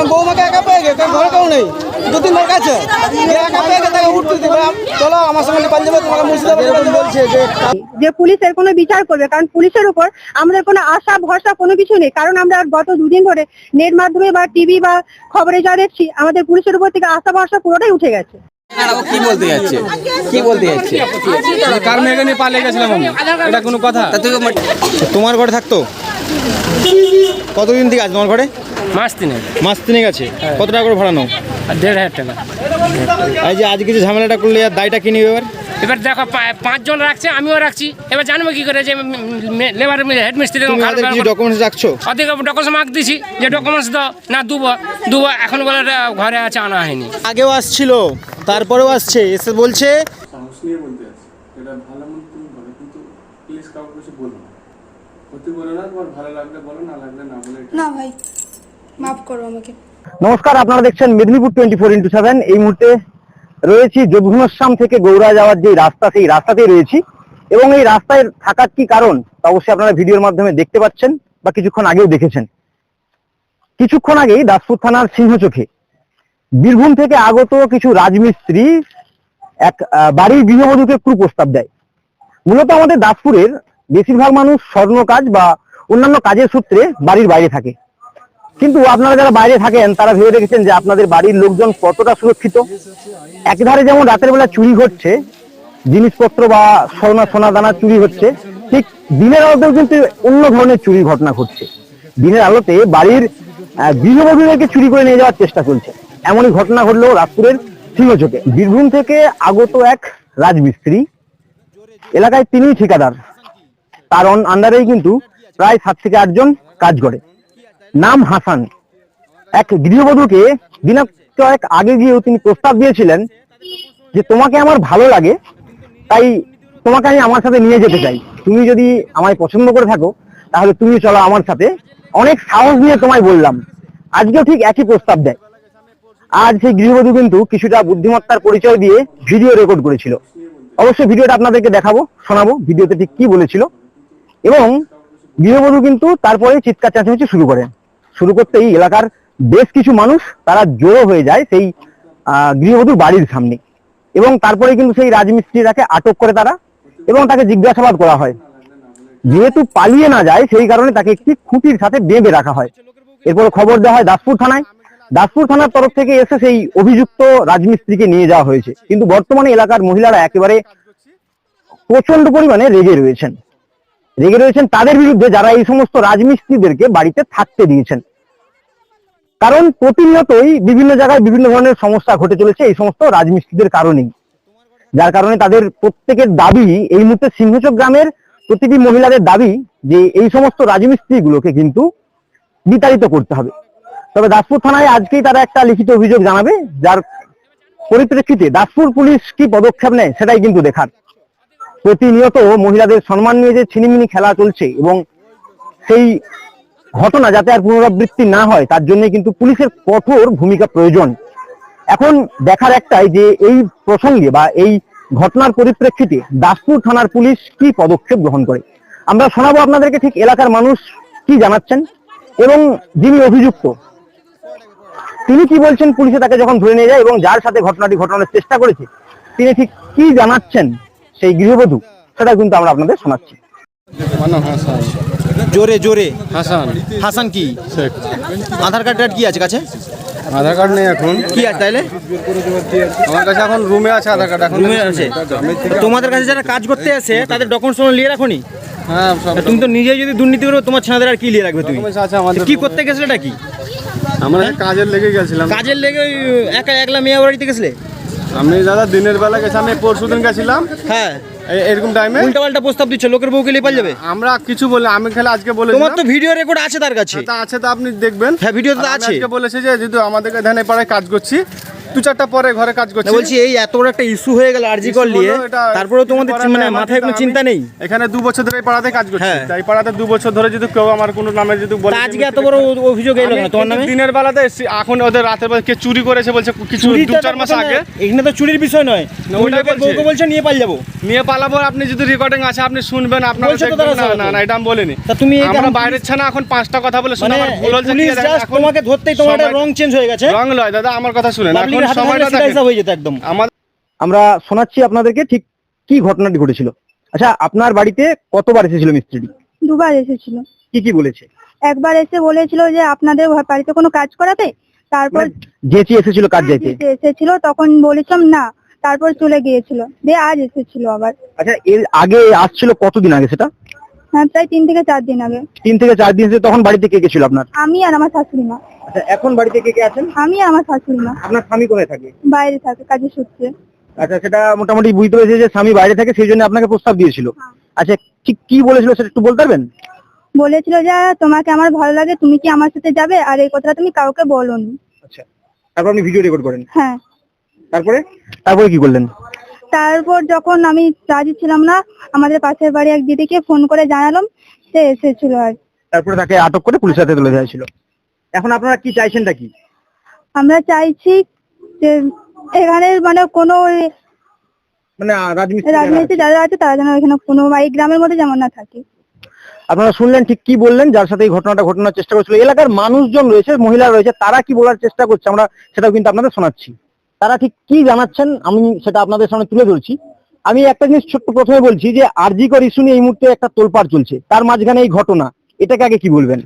কারণ বৌমাকে একা পেয়ে গেছে ঘরে কেউ নেই। দু তিন লোক আছে যে একা পেয়ে গেছে তাকে উঠতে দিবে। চলো আমার সঙ্গে নেপাল তোমাকে মুর্শিদাবাদ বলছে যে যে পুলিশের কোনো বিচার করবে কারণ পুলিশের উপর আমাদের কোনো আশা ভরসা কোনো কিছু নেই। কারণ আমরা গত দুদিন ধরে নেট মাধ্যমে বা টিভি বা খবরে যা দেখছি আমাদের পুলিশের উপর থেকে আশা ভরসা পুরোটাই উঠে গেছে। কি বলতে যাচ্ছে? কি বলতে যাচ্ছে? কার মেয়েকে নিয়ে পালিয়ে গেছিলাম আমি? এটা কোনো কথা? তোমার ঘরে থাকতো? কতদিন থেকে আছে তোমার ঘরে? মাস তিনে মাস তিনে গেছে কত টাকা করে ভাড়া নাও আর দেড় হাজার টাকা। এই যে আজকে যে ঝামেলাটা করলে আর দায়টা কি নিবে এবার? এবার দেখো পাঁচজন রাখছে আমিও রাখছি। এবার জানব কি করে যে লেবার হেড মিস্ত্রি তুমি হাতে কিছু ডকুমেন্টস রাখছো? অধিক ডকুমেন্টস মাগ দিছি যে ডকুমেন্টস দাও না দুবো। দুবো এখন বলে ঘরে আছে আনা হয়নি। আগেও আসছিল তারপরেও আসছে এসে বলছে বলতে এটা ভালো তুমি বলো কিন্তু প্লিজ কাউকে কিছু বলো না। ক্ষতি বলো না তোমার ভালো লাগলে বলো না লাগলে না বলে না ভাই। মাফ করো আমাকে। নমস্কার, আপনারা দেখছেন Medinipur twenty four into seven এই মুহূর্তে রয়েছি যোধঘনশ্যাম থেকে গৌড়া যাওয়ার যে রাস্তা, সেই রাস্তাতেই রয়েছি। এবং এই রাস্তায় থাকার কি কারণ, তা অবশ্যই আপনারা ভিডিওর মাধ্যমে দেখতে পাচ্ছেন বা কিছুক্ষণ আগেও দেখেছেন। কিছুক্ষণ আগেই দাসপুর থানার সিংহচোখে বীরভূম থেকে আগত কিছু রাজমিস্ত্রি এক বাড়ির গৃহবধূকে কুপ্রস্তাব দেয়। মূলত আমাদের দাসপুরের বেশিরভাগ মানুষ স্বর্ণ কাজ বা অন্যান্য কাজের সূত্রে বাড়ির বাইরে থাকে। কিন্তু আপনারা যারা বাইরে থাকেন, তারা ভেবে রেখেছেন যে আপনাদের বাড়ির লোকজন কতটা সুরক্ষিত? একধারে যেমন রাতের বেলা চুরি ঘটছে, জিনিসপত্র বা সোনা সোনা দানা চুরি হচ্ছে, ঠিক দিনের আলোতেও কিন্তু অন্য ধরনের চুরি ঘটনা ঘটছে। দিনের আলোতে বাড়ির গৃহবধূদেরকে চুরি করে নিয়ে যাওয়ার চেষ্টা চলছে। এমনই ঘটনা ঘটলো রাজপুরের সিংহচোকে। বীরভূম থেকে আগত এক রাজমিস্ত্রি, এলাকায় তিনিই ঠিকাদার। তার আন্ডারেই কিন্তু প্রায় সাত থেকে আটজন কাজ করে। নাম হাসান। এক গৃহবধূকে দিনাক কয়েক আগে গিয়েও তিনি প্রস্তাব দিয়েছিলেন যে, তোমাকে আমার ভালো লাগে, তাই তোমাকে আমি আমার সাথে নিয়ে যেতে চাই। তুমি যদি আমায় পছন্দ করে থাকো, তাহলে তুমি চলো আমার সাথে। অনেক সাহস নিয়ে তোমায় বললাম। আজকেও ঠিক একই প্রস্তাব দেয়। আজ সেই গৃহবধূ কিন্তু কিছুটা বুদ্ধিমত্তার পরিচয় দিয়ে ভিডিও রেকর্ড করেছিল। অবশ্যই ভিডিওটা আপনাদেরকে দেখাবো, শোনাবো, ভিডিওতে ঠিক কি বলেছিল। এবং গৃহবধূ কিন্তু তারপরে চিৎকার চেঁচামেচি শুরু করেন শুরু করতেই এলাকার বেশ কিছু মানুষ তারা জড়ো হয়ে যায় সেই গৃহবধূর বাড়ির সামনে। এবং তারপরে কিন্তু সেই রাজমিস্ত্রিটাকে আটক করে তারা এবং তাকে জিজ্ঞাসাবাদ করা হয়। যেহেতু পালিয়ে না যায়, সেই কারণে তাকে একটি খুঁটির সাথে বেঁধে রাখা হয়। এরপর খবর দেওয়া হয় দাসপুর থানায়। দাসপুর থানার তরফ থেকে এসে সেই অভিযুক্ত রাজমিস্ত্রিকে নিয়ে যাওয়া হয়েছে। কিন্তু বর্তমানে এলাকার মহিলারা একেবারে প্রচণ্ড পরিমাণে রেগে রয়েছেন। রেগে রয়েছেন তাদের বিরুদ্ধে যারা এই সমস্ত রাজমিস্ত্রিদেরকে বাড়িতে থাকতে দিয়েছেন। কারণ প্রতিনিয়তই বিভিন্ন জায়গায় বিভিন্ন ধরনের সমস্যা ঘটে চলেছে, এই সমস্ত রাজমিস্ত্রিদের কারণেই। যার কারণে তাদের প্রত্যেকের দাবি, এই মুহূর্তে সিংহচক গ্রামের প্রতিটি মহিলাদের দাবি যে এই সমস্ত রাজমিস্ত্রিগুলোকে কিন্তু বিতাড়িত করতে হবে। তবে দাসপুর থানায় আজকেই তারা একটা লিখিত অভিযোগ জানাবে, যার পরিপ্রেক্ষিতে দাসপুর পুলিশ কি পদক্ষেপ নেয় সেটাই কিন্তু দেখার। প্রতিনিয়ত মহিলাদের সম্মান নিয়ে যে ছিনিমিনি খেলা চলছে এবং সেই ঘটনা যাতে আর পুনরাবৃত্তি না হয়, তার জন্য কিন্তু পুলিশের কঠোর ভূমিকা প্রয়োজন। এখন দেখার একটাই যে, এই প্রসঙ্গে বা এই ঘটনার পরিপ্রেক্ষিতে দাসপুর থানার পুলিশ কি পদক্ষেপ গ্রহণ করে? আমরা শোনাবো আপনাদেরকে ঠিক এলাকার মানুষ কি জানাচ্ছেন এবং যিনি অভিযুক্ত, তিনি কি বলছেন পুলিশে তাকে যখন ধরে নিয়ে যায় এবং যার সাথে ঘটনাটি ঘটানোর চেষ্টা করেছে, তিনি ঠিক কি জানাচ্ছেন সেই গৃহবধূ সেটা কিন্তু আমরা আপনাদের শোনাচ্ছি। হাসান জোরে জোরে। হাসান। হাসান কি? আধার কার্ড টার্ড কি আছে কাছে? আধার কার্ড নেই এখন। কি আছে তাইলে? আমার কাছে এখন রুমে আছে আধার কার্ড এখন রুমে আছে। তোমাদের কাছে যারা কাজ করতে আসে তাদের ডকুমেন্টস নিয়ে রাখোনি হ্যাঁ সব তুমি তো নিজে যদি দুর্নীতি করো তোমার ছেলেদের আর কি নিয়ে রাখবে তুমি? কি করতে গেছিলে এটা কি? আমরা কাজের লেগে গেছিলাম। কাজের লেগে ওই একা একলা মেয়ে বাড়িতে গেছিলে? আমি দাদা দিনের বেলা গেছি আমি পরশু দিন গেছিলাম। হ্যাঁ। এরকম টাইমে উল্টা পাল্টা প্রস্তাব দিচ্ছে লোকের বউকে লিপাল যাবে। আমরা কিছু বলে আমি খালি আজকে বলে তোমার তো ভিডিও রেকর্ড আছে তার কাছে। তা আছে তো আপনি দেখবেন। হ্যাঁ, ভিডিও তো আছে। আজকে বলেছে যে যদি আমাদের এখানে পাড়ায় কাজ করছি দু চারটা পরে ঘরে কাজ না, করছি বলছি এই এত বড় একটা ইস্যু হয়ে গেল আরজি কর নিয়ে তারপরেও তোমাদের মানে মাথায় কোনো চিন্তা নেই? এখানে দু বছর ধরে এই পাড়াতে কাজ করছি। হ্যাঁ। তাই পাড়াতে দু বছর ধরে যদি কেউ আমার কোনো নামে যদি বলে আজকে এত বড় অভিযোগ এলো কেন? তোমার নামে? দিনের বেলাতে এখন ওদের রাতের বেলা কে চুরি করেছে বলছে কিছু দু চার মাস আগে। এখানে তো চুরির বিষয় নয়। বউকে বলছো নিয়ে পাল যাব। নিয়ে পালাবো আপনি যদি রেকর্ডিং আছে আপনি শুনবেন আপনার না না না এটা আমি বলিনি। তা তুমি আমরা এখন বাইরের ছানা এখন পাঁচটা কথা বলে শুনে মানে আমার ভুল হচ্ছে তোমাকে ধরতেই তোমার রং চেঞ্জ হয়ে গেছে। রং লয় দাদা আমার কথা শুনেন এখন পাবলিকের সময়টা থাকলে হিসাব হয়ে যেত একদম। আমার আমরা শোনাচ্ছি আপনাদেরকে ঠিক কি ঘটনাটি ঘটেছিল। আচ্ছা আপনার বাড়িতে কতবার এসেছিল মিস্ত্রিটি দুবার এসেছিল। কি কি বলেছে? একবার এসে বলেছিল যে আপনাদের বাড়িতে কোনো কাজ করাতে। তারপর যেচি এসেছিল কাজ যাইতে যেতে এসেছিল তখন বলেছিলাম না। তারপর চলে গিয়েছিল। দিয়ে আজ এসেছিল আবার। আচ্ছা এর আগে আসছিল কতদিন আগে সেটা? হ্যাঁ প্রায় তিন থেকে চার দিন আগে। তিন থেকে চার দিন তখন বাড়িতে কে কে ছিল আপনার? আমি আর আমার শাশুড়ি মা। আচ্ছা এখন বাড়িতে কে কে আছেন? আমি আর আমার শাশুড়ি মা। আপনার স্বামী কোথায় থাকে? বাইরে থাকে কাজে সূত্রে আচ্ছা সেটা মোটামুটি বুঝতে পেরেছি যে স্বামী বাইরে থাকে সেই জন্য আপনাকে প্রস্তাব দিয়েছিল। আচ্ছা ঠিক কি বলেছিল সেটা একটু বলতে পারবেন? বলেছিল যে তোমাকে আমার ভালো লাগে তুমি কি আমার সাথে যাবে? আর এই কথাটা তুমি কাউকে বলোনি। আচ্ছা তারপর আপনি ভিডিও রেকর্ড করেন। হ্যাঁ। তারপরে? তারপরে কি করলেন? তারপর যখন আমি রাজি ছিলাম না আমাদের পাশের বাড়ি এক দিদিকে ফোন করে জানালাম সে এসেছিল আর। তারপরে তাকে আটক করে পুলিশের হাতে তুলে দেওয়া ছিল এখন আপনারা কি চাইছেনটা কি আমরা চাইছি যে এখানে মানে কোনো মানে আহ, রাজমিস্ত্রি রাজনীতি যারা আছে তারা যেন এখানে কোনো বা এই গ্রামের মধ্যে যেমন না থাকে। আপনারা শুনলেন ঠিক কি বললেন? যার সাথে এই ঘটনাটা ঘটনার চেষ্টা করছিল। এলাকার মানুষজন রয়েছে মহিলা রয়েছে তারা কি বলার চেষ্টা করছে? আমরা সেটাও কিন্তু আপনাদের শোনাচ্ছি। তারা ঠিক কি জানাচ্ছেন আমি সেটা আপনাদের সামনে তুলে ধরছি। আমি একটা জিনিস ছোট্ট প্রথমে বলছি যে আরজিকর ইস্যু নিয়ে এই মুহূর্তে একটা তোলপাড় চলছে। তার মাঝখানে এই ঘটনা, এটাকে আগে কি বলবেন?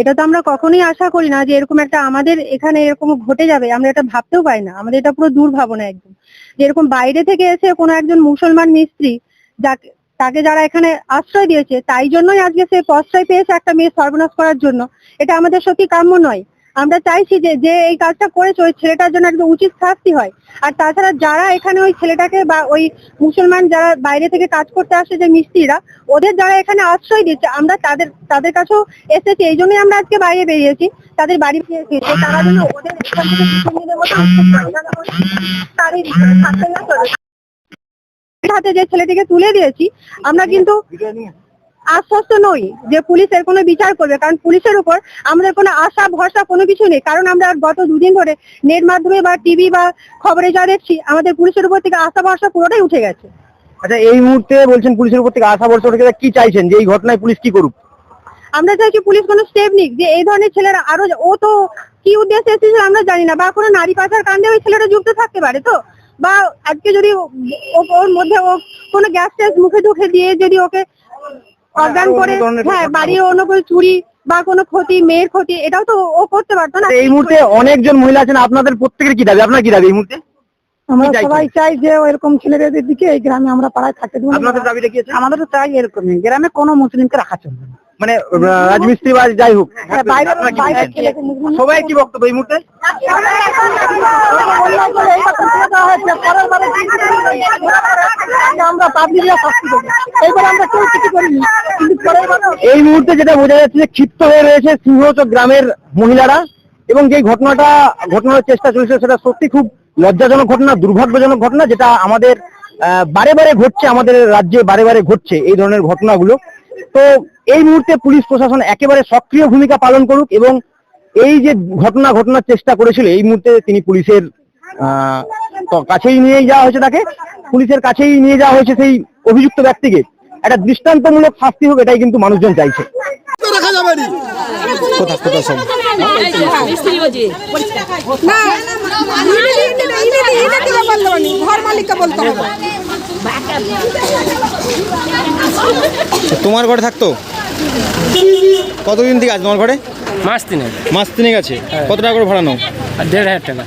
এটা তো আমরা কখনোই আশা করি না যে এরকম একটা আমাদের এখানে এরকম ঘটে যাবে, আমরা এটা ভাবতেও পারি না। আমাদের এটা পুরো দুর্ভাবনা একদম। যে এরকম বাইরে থেকে এসে কোনো একজন মুসলমান মিস্ত্রি যাকে, তাকে যারা এখানে আশ্রয় দিয়েছে, তাই জন্যই আজকে সে প্রশ্রয় পেয়েছে একটা মেয়ে সর্বনাশ করার জন্য। এটা আমাদের সত্যি কাম্য নয়। আমরা চাইছি যে যে এই কাজটা করেছে ওই ছেলেটার জন্য একদম উচিত শাস্তি হয়। আর তাছাড়া যারা এখানে ওই ছেলেটাকে বা ওই মুসলমান যারা বাইরে থেকে কাজ করতে আসে যে মিস্ত্রিরা, ওদের যারা এখানে আশ্রয় দিচ্ছে, আমরা তাদের তাদের কাছেও এসেছি। এই জন্যই আমরা আজকে বাইরে বেরিয়েছি, তাদের বাড়ি যে তারা যেন ওদের এখান থেকে হাতে যে ছেলেটিকে তুলে দিয়েছি, আমরা কিন্তু আশ্বস্ত নই যে পুলিশের কোনো বিচার করবে কারণ পুলিশের উপর আমাদের কোনো আশা ভরসা কোনো কিছু নেই। কারণ আমরা গত দুদিন ধরে নেট মাধ্যমে বা টিভি বা খবরে যা দেখছি আমাদের পুলিশের উপর থেকে আশা ভরসা পুরোটাই উঠে গেছে। আচ্ছা এই মুহূর্তে বলছেন পুলিশের উপর থেকে আশা বর্ষা উঠে গেছে, কি চাইছেন? যে এই ঘটনায় পুলিশ কি করুক? আমরা চাইছি পুলিশ কোনো স্টেপ নিক যে এই ধরনের ছেলেরা আরও ও তো কি উদ্দেশ্যে এসেছিল আমরা জানি না বা কোনো নারী পাচার কাণ্ডে ওই ছেলেটা যুক্ত থাকতে পারে তো? বা আজকে যদি ওর মধ্যে ও কোনো গ্যাস ট্যাস মুখে ঢুকে দিয়ে যদি ওকে অজ্ঞান করে হ্যাঁ বাড়ির অন্য কোনো চুরি বা কোনো ক্ষতি মেয়ের ক্ষতি এটাও তো ও করতে পারতো না। এই মুহূর্তে অনেকজন মহিলা আছেন আপনাদের প্রত্যেকের কি দাবি? আপনার কি দাবি এই মুহূর্তে? আমরা সবাই চাই যে এরকম ছেলেদের দিকে এই গ্রামে আমরা পাড়ায় থাকতে দেবো। আপনাদের দাবিটা কি আছে? আমাদের তো চাই এরকমই গ্রামে কোনো মুসলিমকে রাখা চলবে না। মানে রাজমিস্ত্রি বা যাই হোক হ্যাঁ, সবাই কি বক্তব্য এই মুহূর্তে? আমরা পাবলিকরা শাস্তি দেবো। এইবার আমরা কেউ কিছু করিনি। কিন্তু এই মুহূর্তে যেটা বোঝা যাচ্ছে যে ক্ষিপ্ত হয়ে রয়েছে সিংহচক গ্রামের মহিলারা এবং যে ঘটনাটা, ঘটনার চেষ্টা চলছে সেটা সত্যি খুব লজ্জাজনক ঘটনা, দুর্ভাগ্যজনক ঘটনা, যেটা আমাদের বারে বারে ঘটছে, আমাদের রাজ্যে বারে বারে ঘটছে এই ধরনের ঘটনাগুলো। তো এই মুহূর্তে পুলিশ প্রশাসন একেবারে সক্রিয় ভূমিকা পালন করুক এবং এই যে ঘটনা, ঘটনার চেষ্টা করেছিল, এই মুহূর্তে তিনি পুলিশের কাছেই নিয়ে যাওয়া হয়েছে তাকে। পুলিশের কাছেই নিয়ে যাওয়া হয়েছে সেই অভিযুক্ত ব্যক্তিকে। একটা দৃষ্টান্তমূলক শাস্তি হোক এটাই কিন্তু মানুষজন চাইছে। তোমার ঘরে থাকতো? কতদিন থেকে আছে তোমার ঘরে? মাস তিনে মাস তিনেক আছে। কত টাকা করে ভাড়া নাও দেড় হাজার টাকা।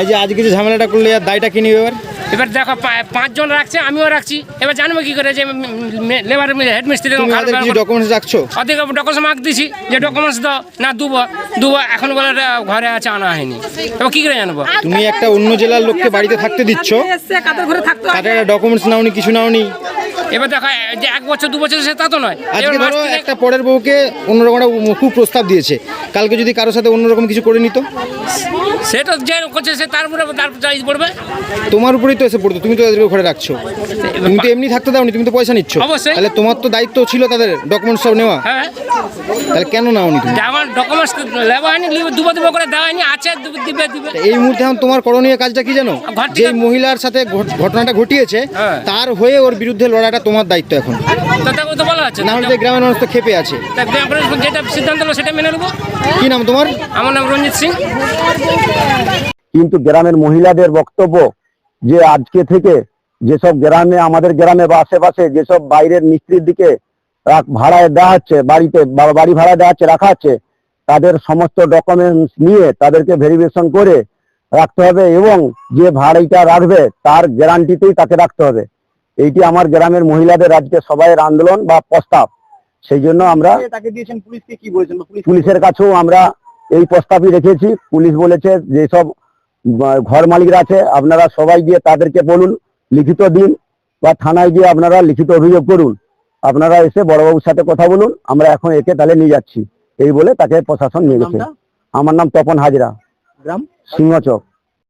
এই যে আজকে যে ঝামেলাটা করলে আর দায়টা কি নিবে এবার? এবার দেখো পাঁচজন রাখছে আমিও রাখছি। এবার জানব কি করে যে লেবার হেডমিস্ত্রি ডকুমেন্টস রাখছো? অধিক ডকুমেন্টস মার্ক দিছি যে ডকুমেন্টস দাও না দুবো দুবো এখন বলে ঘরে আছে আনা হয়নি। এবার কি করে জানব? তুমি একটা অন্য জেলার লোককে বাড়িতে থাকতে দিচ্ছ। কাদের ডকুমেন্টস নাওনি কিছু নাওনি? এবার দেখা যে এক বছর দু বছর সে তা তো নয়। আজকে ধরো একটা পরের বউকে অন্যরকম একটা খুব প্রস্তাব দিয়েছে। কালকে যদি কারোর সাথে অন্যরকম কিছু করে নিত? সেটা যে করছে সে তার উপরে তার চাই পড়বে তোমার উপরেই তো এসে পড়তো তুমি তো তাদেরকে ঘরে রাখছো। তুমি তো এমনি থাকতে দাওনি তুমি তো পয়সা নিচ্ছ। অবশ্যই। তাহলে তোমার তো দায়িত্ব ছিল তাদের ডকুমেন্টস সব নেওয়া। হ্যাঁ। তাহলে কেন নাওনি তুমি? আমার ডকুমেন্টস লেবা হয়নি দুবো দুবো করে দেওয়া হয়নি আছে দিবে দিবে। এই মুহূর্তে এখন তোমার করণীয় কাজটা কি জানো? যে মহিলার সাথে ঘট- ঘটনাটা ঘটিয়েছে হ্যাঁ। তার হয়ে ওর বিরুদ্ধে লড়াইটা তোমার দায়িত্ব এখন। তো বলা আছে। না হলে গ্রামের মানুষ তো খেপে আছে। তা গ্রাম পঞ্চায়েত যেটা সিদ্ধান্ত হলো সেটা মেনে নেব। কি নাম তোমার? আমার নাম রঞ্জিত সিং। কিন্তু গ্রামের মহিলাদের বক্তব্য যে আজকে থেকে যেসব গ্রামে আমাদের গ্রামে বা আশেপাশে যেসব বাইরের মিস্ত্রির দিকে ভাড়ায় দেওয়া হচ্ছে বাড়িতে বাড়ি ভাড়া দেওয়া হচ্ছে রাখা হচ্ছে তাদের সমস্ত ডকুমেন্টস নিয়ে তাদেরকে ভেরিফিকেশন করে রাখতে হবে এবং যে ভাড়াইটা রাখবে তার গ্যারান্টিতেই তাকে রাখতে হবে। এইটি আমার গ্রামের মহিলাদের আজকে সবাইয়ের আন্দোলন বা প্রস্তাব। সেই জন্য আমরা তাকে দিয়েছেন? পুলিশকে কি বলেছেন পুলিশের কাছেও আমরা এই প্রস্তাবই রেখেছি। পুলিশ বলেছে যেসব ঘর মালিকরা আছে আপনারা সবাই গিয়ে তাদেরকে বলুন লিখিত দিন বা থানায় গিয়ে আপনারা লিখিত অভিযোগ করুন। আপনারা এসে বড়বাবুর সাথে কথা বলুন আমরা এখন একে তাহলে নিয়ে যাচ্ছি। এই বলে তাকে প্রশাসন নিয়ে গেছে। আমার নাম তপন হাজরা। গ্রাম? সিংহচক।